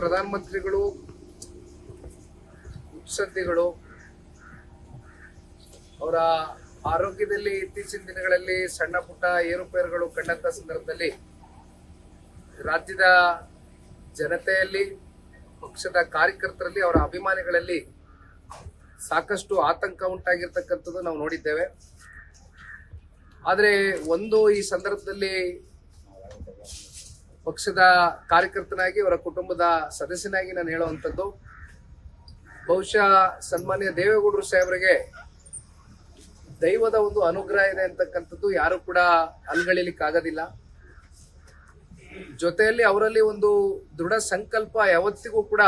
ಪ್ರಧಾನಮಂತ್ರಿಗಳು ಮುತ್ಸದ್ದಿಗಳು ಅವರ ಆರೋಗ್ಯದಲ್ಲಿ ಇತ್ತೀಚಿನ ದಿನಗಳಲ್ಲಿ ಸಣ್ಣ ಪುಟ್ಟ ಏರುಪೇರುಗಳು ಕಂಡಂತ ಸಂದರ್ಭದಲ್ಲಿ ರಾಜ್ಯದ ಜನತೆಯಲ್ಲಿ, ಪಕ್ಷದ ಕಾರ್ಯಕರ್ತರಲ್ಲಿ, ಅವರ ಅಭಿಮಾನಿಗಳಲ್ಲಿ ಸಾಕಷ್ಟು ಆತಂಕ ಉಂಟಾಗಿರ್ತಕ್ಕಂಥದ್ದು ನಾವು ನೋಡಿದ್ದೇವೆ. ಆದರೆ ಒಂದು ಈ ಸಂದರ್ಭದಲ್ಲಿ ಪಕ್ಷದ ಕಾರ್ಯಕರ್ತನಾಗಿ, ಅವರ ಕುಟುಂಬದ ಸದಸ್ಯನಾಗಿ ನಾನು ಹೇಳುವಂಥದ್ದು, ಬಹುಶಃ ಸನ್ಮಾನ್ಯ ದೇವೇಗೌಡರು ಸಾಹೇಬರಿಗೆ ದೈವದ ಒಂದು ಅನುಗ್ರಹ ಇದೆ ಅಂತಕ್ಕಂಥದ್ದು ಯಾರು ಕೂಡ ಅಲ್ಗಳಿಲಿಕ್ಕಾಗೋದಿಲ್ಲ ಜೊತೆಯಲ್ಲಿ ಅವರಲ್ಲಿ ಒಂದು ದೃಢ ಸಂಕಲ್ಪ ಯಾವತ್ತಿಗೂ ಕೂಡ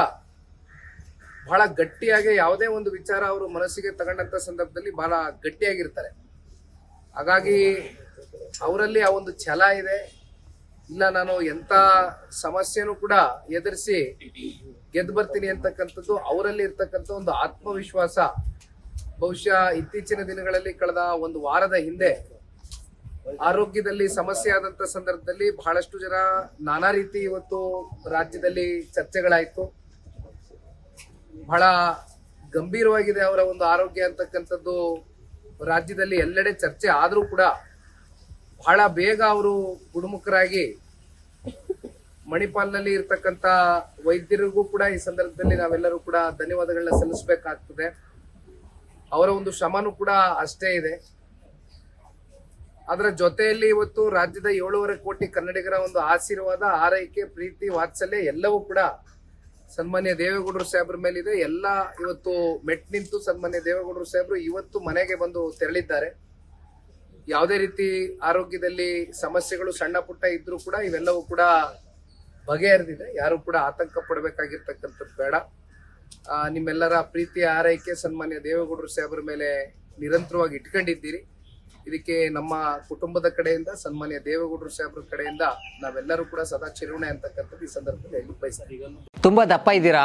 ಬಹಳ ಗಟ್ಟಿಯಾಗಿ ಯಾವುದೇ ಒಂದು ವಿಚಾರ ಅವರು ಮನಸ್ಸಿಗೆ ತಗೊಂಡಂತ ಸಂದರ್ಭದಲ್ಲಿ ಬಹಳ ಗಟ್ಟಿಯಾಗಿರ್ತಾರೆ. ಹಾಗಾಗಿ ಅವರಲ್ಲಿ ಆ ಒಂದು ಛಲ ಇದೆ. ಇಲ್ಲ ನಾನು ಎಂತ ಸಮಸ್ಯೆನೂ ಕೂಡ ಎದುರಿಸಿ ಗೆದ್ದು ಬರ್ತೀನಿ ಅಂತಕ್ಕಂಥದ್ದು ಅವರಲ್ಲಿ ಇರ್ತಕ್ಕಂಥ ಒಂದು ಆತ್ಮವಿಶ್ವಾಸ ಬಹುಶಃ ಇತ್ತೀಚಿನ ದಿನಗಳಲ್ಲಿ ಕಳೆದ ಒಂದು ವಾರದ ಹಿಂದೆ ಆರೋಗ್ಯದಲ್ಲಿ ಸಮಸ್ಯೆ ಆದಂತ ಸಂದರ್ಭದಲ್ಲಿ ಬಹಳಷ್ಟು ಜನ ನಾನಾ ರೀತಿ ಇವತ್ತು ರಾಜ್ಯದಲ್ಲಿ ಚರ್ಚೆಗಳಾಯ್ತು. ಬಹಳ ಗಂಭೀರವಾಗಿದೆ ಅವರ ಒಂದು ಆರೋಗ್ಯ ಅಂತಕ್ಕಂಥದ್ದು ರಾಜ್ಯದಲ್ಲಿ ಎಲ್ಲೆಡೆ ಚರ್ಚೆ ಆದರೂ ಕೂಡ ಬಹಳ ಬೇಗ ಅವರು ಗುಣಮುಖರಾಗಿ ಮಣಿಪಾಲ್ನಲ್ಲಿ ಇರ್ತಕ್ಕಂಥ ವೈದ್ಯರಿಗೂ ಕೂಡ ಈ ಸಂದರ್ಭದಲ್ಲಿ ನಾವೆಲ್ಲರೂ ಕೂಡ ಧನ್ಯವಾದಗಳನ್ನ ಸಲ್ಲಿಸಬೇಕಾಗ್ತದೆ. ಅವರ ಒಂದು ಶ್ರಮನೂ ಕೂಡ ಅಷ್ಟೇ ಇದೆ. ಅದರ ಜೊತೆಯಲ್ಲಿ ಇವತ್ತು ರಾಜ್ಯದ ಏಳೂವರೆ ಕೋಟಿ ಕನ್ನಡಿಗರ ಒಂದು ಆಶೀರ್ವಾದ ಆರೈಕೆ ಪ್ರೀತಿ, ವಾತ್ಸಲ್ಯ ಎಲ್ಲವೂ ಕೂಡ ಸನ್ಮಾನ್ಯ ದೇವೇಗೌಡರು ಸಾಹೇಬ್ರ ಮೇಲಿದೆ. ಎಲ್ಲ ಇವತ್ತು ಮೆಟ್ ನಿಂತು ಸನ್ಮಾನ್ಯ ದೇವೇಗೌಡರು ಸಾಹೇಬ್ರು ಇವತ್ತು ಮನೆಗೆ ಬಂದು ತೆರಳಿದ್ದಾರೆ. ಯಾವುದೇ ರೀತಿ ಆರೋಗ್ಯದಲ್ಲಿ ಸಮಸ್ಯೆಗಳು ಸಣ್ಣ ಪುಟ್ಟ ಇದ್ರೂ ಕೂಡ ಇವೆಲ್ಲವೂ ಕೂಡ ಬಗೆಹರಿದಿದೆ. ಯಾರು ಕೂಡ ಆತಂಕ ಪಡಬೇಕಾಗಿರ್ತಕ್ಕಂಥದ್ದು ಬೇಡ. ನಿಮ್ಮೆಲ್ಲರ ಪ್ರೀತಿ ಆರೈಕೆ ಸನ್ಮಾನ್ಯ ದೇವೇಗೌಡರು ಸಾಹೇಬರ ಮೇಲೆ ನಿರಂತರವಾಗಿ ಇಟ್ಕೊಂಡಿದ್ದೀರಿ. ಇದಕ್ಕೆ ನಮ್ಮ ಕುಟುಂಬದ ಕಡೆಯಿಂದ, ಸನ್ಮಾನ್ಯ ದೇವೇಗೌಡರು ಸಾಹೇಬ್ರ ಕಡೆಯಿಂದ ನಾವೆಲ್ಲರೂ ಕೂಡ ಸದಾ ಚಿರುಣೆ ಅಂತಕ್ಕಂಥದ್ದು ಈ ಸಂದರ್ಭದಲ್ಲಿ ಹೇಳಿ ಬಯಸ್ತೀನಿ ತುಂಬಾ ದಪ್ಪ ಇದ್ದೀರಾ?